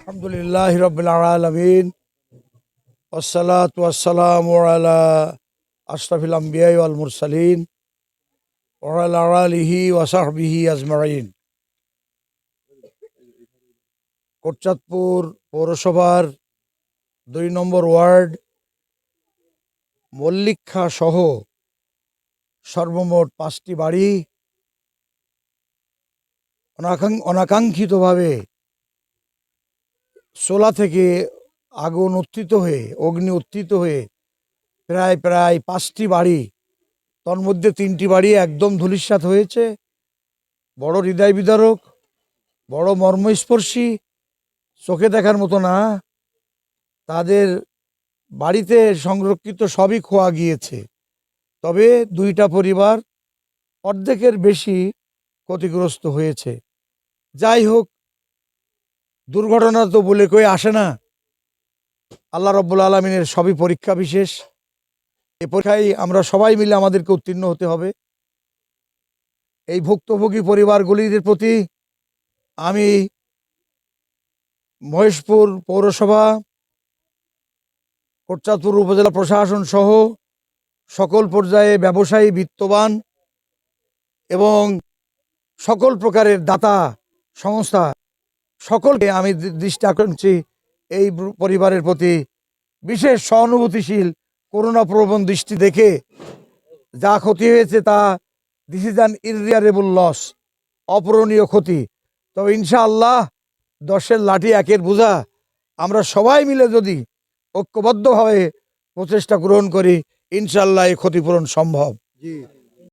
আলহামদুলিল্লাহ রবিল ওসালাতাম ওসালাত ওয়াসালাম ওয়ালা আশরাফিল আম্বিয়াই মুরসালিন ওয়াসাহবিহি আজমাইন। কোটচাঁদপুর পৌরসভার দুই নম্বর ওয়ার্ড মল্লিক্ষা সহ সর্বমোট পাঁচটি বাড়ি অনাকাঙ্ক্ষিতভাবে সোলা থেকে আগুন উত্থিত হয়ে, অগ্নি উত্থিত হয়ে প্রায় প্রায় পাঁচটি বাড়ি, তন্মধ্যে তিনটি বাড়ি একদম ধূলিসাৎ হয়েছে। বড় হৃদয় বিদারক, বড় মর্মস্পর্শী, চোখে দেখার মতো না। তাদের বাড়িতে সংরক্ষিত সবই খোয়া গিয়েছে। তবে দুইটা পরিবার অর্ধেকের বেশি ক্ষতিগ্রস্ত হয়েছে। যাই হোক দুর্ঘটনা তো বলে কই আসে না। আল্লাহ রব্বুল আলমিনের সবই পরীক্ষা বিশেষ। এই পরীক্ষায় আমরা সবাই মিলে আমাদেরকে উত্তীর্ণ হতে হবে। এই ভুক্তভোগী পরিবারগুলির প্রতি আমি মহেশপুর পৌরসভা, কোটচাঁদপুর উপজেলা প্রশাসন সহ সকল পর্যায়ে ব্যবসায়ী, বিত্তবান এবং সকল প্রকারের দাতা সংস্থা সকলকে আমি দৃষ্টি আকর্ষণ। করছি এই পরিবারের প্রতি বিশেষ সহানুভূতিশীল করুণা প্রবণ দৃষ্টি দেখে যা ক্ষতি হয়েছে তা this is an irreparable loss অপূরণীয় ক্ষতি। তবে ইনশাআল্লাহ দশের লাঠি একের বোঝা। আমরা সবাই মিলে যদি ঐক্যবদ্ধভাবে প্রচেষ্টা গ্রহণ করি, ইনশাআল্লাহ এই ক্ষতিপূরণ সম্ভব।